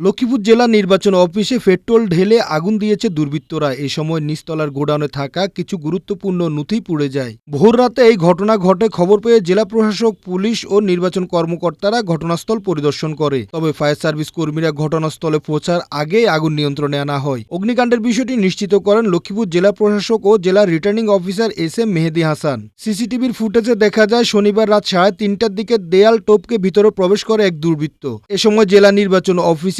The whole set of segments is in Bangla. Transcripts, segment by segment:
লক্ষ্মীপুর জেলা নির্বাচন অফিসে পেট্রোল ঢেলে আগুন দিয়েছে দুর্বৃত্তরা। এই সময় নিচতলার গোডাউনে থাকা কিছু গুরুত্বপূর্ণ নথি পুড়ে যায়। ভোর রাতে এই ঘটনা ঘটে খবর পেয়ে জেলা প্রশাসক, পুলিশ ও নির্বাচন কর্মকর্তারা ঘটনাস্থল পরিদর্শন করে। তবে ফায়ার সার্ভিস কর্মীরা ঘটনাস্থলে পৌঁছার আগেই আগুন নিয়ন্ত্রণে আনা হয়। অগ্নিকাণ্ডের বিষয়টি নিশ্চিত করেন লক্ষ্মীপুর জেলা প্রশাসক ও জেলা returning officer S M Mehedi Hasan. সিসিটিভির ফুটেজে দেখা যায়, শনিবার রাত সাড়ে তিনটার দিকে দেয়াল টোপকে ভিতরে প্রবেশ করে এক দুর্বৃত্ত। এ সময় জেলা নির্বাচন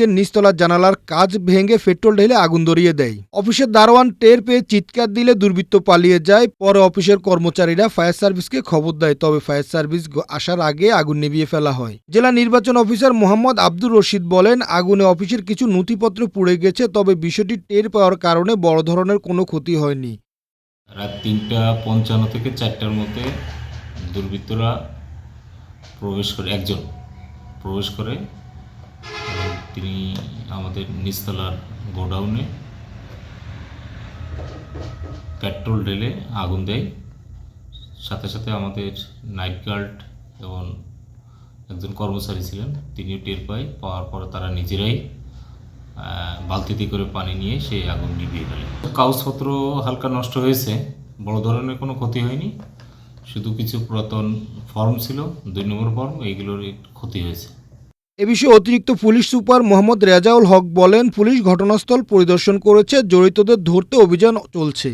অফিসের নিচতলার জানালার কাজ ভেঙে পেট্রোল ঢেলে আগুন ধরিয়ে দেয়। অফিসের দারোয়ান টের পেয়ে চিৎকার দিলে দুর্বৃত্ত পালিয়ে যায়। পরে অফিসের কর্মচারীরা ফায়ার সার্ভিসকে খবর দেয়, তবে ফায়ার সার্ভিস আসার আগে আগুন নিভিয়ে ফেলা হয়। জেলা নির্বাচন অফিসার মোহাম্মদ আব্দুর রশিদ বলেন, আগুনে অফিসের কিছু নথিপত্র পুড়ে গেছে, তবে বিষয়টি টের পাওয়ার কারণে বড় ধরনের কোনো ক্ষতি হয়নি। রাত তিনটা পঞ্চান্ন থেকে চারটার মধ্যে দুর্বৃত্তরা প্রবেশ করে, একজন প্রবেশ করে তিনি আমাদের নিচতলার গোডাউনে পেট্রোল ঢেলে আগুন দেয়। সাথে সাথে আমাদের নাইট গার্ড এবং একজন কর্মচারী ছিলেন, তিনিও টের পায়, পাওয়ার পর তারা নিজেরাই বালতিতে করে পানি নিয়ে সেই আগুন নিভিয়ে ফেলে। কাগজপত্র হালকা নষ্ট হয়েছে, বড় ধরনের কোনো ক্ষতি হয়নি, শুধু কিছু পুরাতন ফর্ম ছিল, দুই নম্বর ফর্ম এইগুলোর ক্ষতি হয়েছে। এ বিষয়ে অতিরিক্ত পুলিশ সুপার মোহাম্মদ রেজাউল হক বলেন, পুলিশ ঘটনাস্থল পরিদর্শন করেছে, জড়িতদের ধরতে অভিযান চলছে।